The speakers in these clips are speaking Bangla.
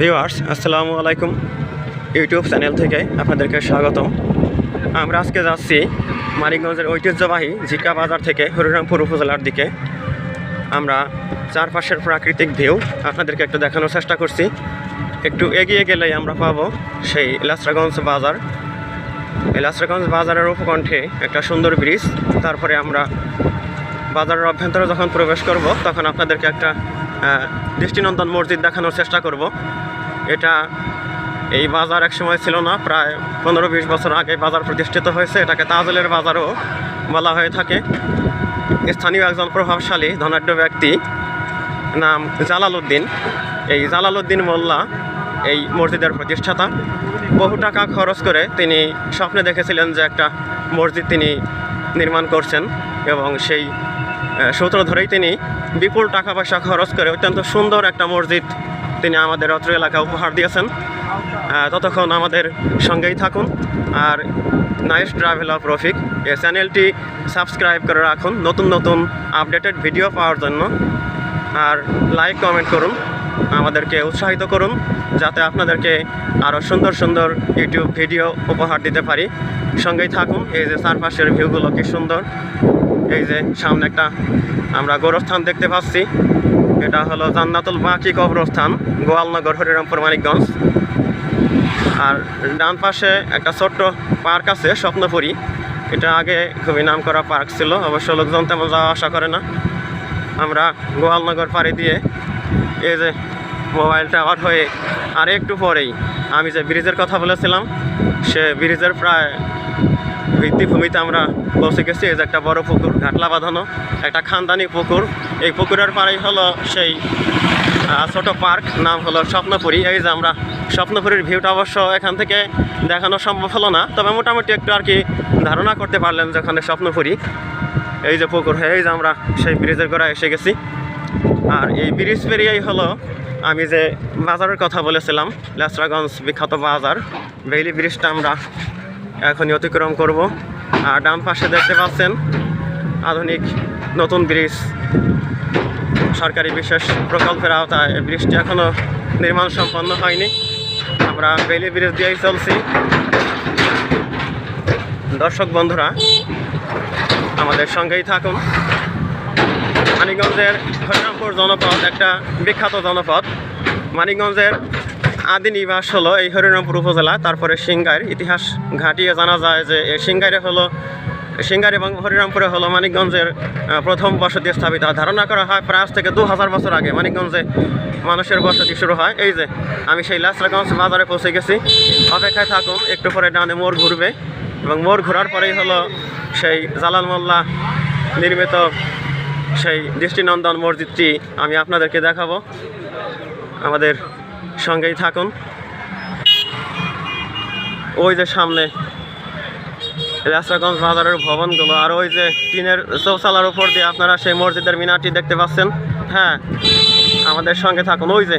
ভিউয়ার্স, আসসালামু আলাইকুম ইউটিউব চ্যানেল থেকে আপনাদেরকে স্বাগত আমরা আজকে যাচ্ছি মানিকগঞ্জের ঐতিহ্যবাহী জিকা বাজার থেকে হরিরামপুর উপজেলার দিকে। আমরা চারপাশের প্রাকৃতিক ভিউ আপনাদেরকে একটু দেখানোর চেষ্টা করছি। একটু এগিয়ে গেলেই আমরা পাবো সেই লাসরাগঞ্জ বাজার। এই বাজারের উপকণ্ঠে একটা সুন্দর ব্রিজ, তারপরে আমরা বাজারের অভ্যন্তরে যখন প্রবেশ করব, তখন আপনাদেরকে একটা দৃষ্টিনন্দন মসজিদ দেখানোর চেষ্টা করব। এটা এই বাজার এক সময় ছিল না, প্রায় পনেরো বিশ বছর আগে বাজার প্রতিষ্ঠিত হয়েছে। এটাকে তাজলের বাজারও বলা হয়ে থাকে। স্থানীয় একজন প্রভাবশালী, ধনাঢ্য ব্যক্তি, নাম জালালউদ্দিন। এই জালালউদ্দিন মোল্লা এই মসজিদের প্রতিষ্ঠাতা। বহু টাকা খরচ করে তিনি স্বপ্নে দেখেছিলেন যে একটা মসজিদ তিনি নির্মাণ করছেন এবং সেই সূত্র ধরেই তিনি বিপুল টাকা পয়সা খরচ করে অত্যন্ত সুন্দর একটা মসজিদ তিনি আমাদের অত্র এলাকা উপহার দিয়েছেন। ততক্ষণ আমাদের সঙ্গেই থাকুন। আর নাইস ট্রাভেল অফ রফিক, এই চ্যানেলটি সাবস্ক্রাইব করে রাখুন নতুন নতুন আপডেটেড ভিডিও পাওয়ার জন্য। আর লাইক, কমেন্ট করুন। আমাদেরকে উৎসাহিত করুন যাতে আপনাদেরকে আরও সুন্দর সুন্দর ইউটিউব ভিডিও উপহার দিতে পারি। সঙ্গেই থাকুন, এই যে চারপাশের ভিউগুলো কি সুন্দর। এই যে সামনে একটা আমরা গোরস্থান দেখতে পাচ্ছি। এটা হলো জান্নাতুল বাকি কবরস্থান, গোয়ালনগর, হরিরামপুর, মানিকগঞ্জ। আর ডান পাশে একটা ছোট্ট পার্ক আছে, স্বপ্নপুরী। এটা আগে খুবই নাম করা পার্ক ছিল, অবশ্য লোকজন তেমন যাওয়া আসা করে না। আমরা গোয়ালনগর পাড়ি দিয়ে এই যে মোবাইল টাওয়ার হয়ে আর একটু পরেই আমি যে ব্রিজের কথা বলেছিলাম, সে ব্রিজের প্রায় ভিত্তিভূমিতে আমরা পৌঁছে গেছি। এই যে একটা বড় পুকুর, ঘাটলা বাঁধানো, একটা খানদানি পুকুর। এই পুকুরের পাড়েই হলো সেই ছোট পার্ক, নাম হলো স্বপ্নপুরী। এই যে আমরা স্বপ্নপুরীর ভিউটা অবশ্য এখান থেকে দেখানো সম্ভব হলো না, তবে মোটামুটি একটু আর কি ধারণা করতে পারলেন যে ওখানে স্বপ্নপুরী, এই যে পুকুর হয়ে, এই যে আমরা সেই ব্রিজের গোড়ায় এসে গেছি। আর এই ব্রিজ পেরিয়েই হলো, আমি যে বাজারের কথা বলেছিলাম, লেসরাগঞ্জ বিখ্যাত বাজার বেইলি ব্রিজটা আমরা এখনই অতিক্রম করব। আর ডান পাশে দেখতে পাচ্ছেন আধুনিক নতুন ব্রিজ। সরকারি বিশেষ প্রকল্পের আওতায় ব্রিজটি এখনও নির্মাণ সম্পন্ন হয়নি। আমরা বেইলি ব্রিজ দিয়েই চলছি। দর্শক বন্ধুরা, আমাদের সঙ্গেই থাকুন। মানিকগঞ্জের হরিরামপুর জনপদ, একটা বিখ্যাত জনপদ। মানিকগঞ্জের আদি নিবাস হলো এই হরিরামপুর উপজেলা, তারপরে সিংগাইর ইতিহাস ঘাটিয়ে জানা যায় যে এই সিংগাইরে হলো সিংগাইর এবং হরিরামপুরে হলো মানিকগঞ্জের প্রথম বসতি স্থাপিত। ধারণা করা হয় প্রায় থেকে দু হাজার বছর আগে মানিকগঞ্জে মানুষের বসতি শুরু হয়। এই যে, আমি সেই লাসরাগঞ্জ বাজারে পৌঁছে গেছি। অপেক্ষায় থাকুন, একটু পরে ডানে মোড় ঘুরবে। এবং মোড় ঘোরার পরেই হলো সেই জালাল মোল্লা নির্মিত সেই দৃষ্টিনন্দন মসজিদটি আমি আপনাদেরকে দেখাবো। আমাদের সঙ্গেই থাকুন। ওই যে সামনে রাস্তাগঞ্জ বাজারের ভবনগুলো, আর ওই যে টিনের চৌচালার উপর দিয়ে আপনারা সেই মসজিদের মিনারটি দেখতে পাচ্ছেন। হ্যাঁ আমাদের সঙ্গে থাকুন। ওই যে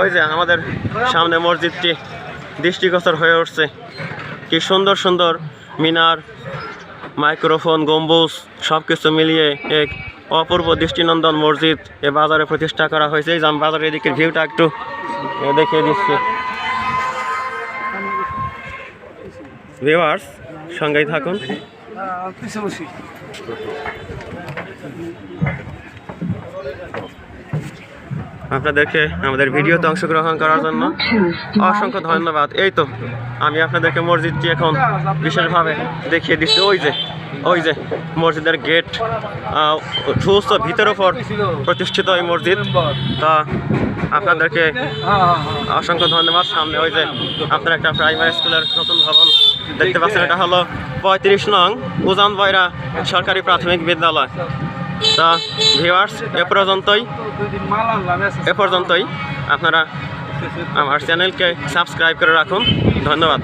ওই যে আমাদের সামনে মসজিদটি দৃষ্টিগোচর হয়ে উঠছে। কি সুন্দর সুন্দর মিনার, মাইক্রোফোন, গম্বুজ সব কিছু মিলিয়ে এক অপূর্ব দৃষ্টিনন্দন মসজিদ এ বাজারে প্রতিষ্ঠা করা হয়েছে। এই যে আমি বাজারের এদিকে ভিউটা একটু দেখিয়ে দিচ্ছি। ভিউয়ার্স সঙ্গেই থাকুন। আপনাদেরকে আমাদের ভিডিওতে অংশগ্রহণ করার জন্য অসংখ্য ধন্যবাদ। এই তো, আমি আপনাদেরকে মসজিদটি এখন বিশেষভাবে দেখিয়ে দিচ্ছি। ওই যে ওই যে মসজিদের গেট সুস্থ ভিতর ওপর প্রতিষ্ঠিত এই মসজিদ। তা আপনাদেরকে অসংখ্য ধন্যবাদ। সামনে ওই যে আপনার একটা প্রাইমারি স্কুলের নতুন ভবন দেখতে পাচ্ছেন। এটা হলো পঁয়ত্রিশ নং উজান বয়রা সরকারি প্রাথমিক বিদ্যালয়। তা ভিউয়ার্স এ পর্যন্তই। এ পর্যন্তই। আপনারা আমার চ্যানেলকে সাবস্ক্রাইব করে রাখুন। ধন্যবাদ।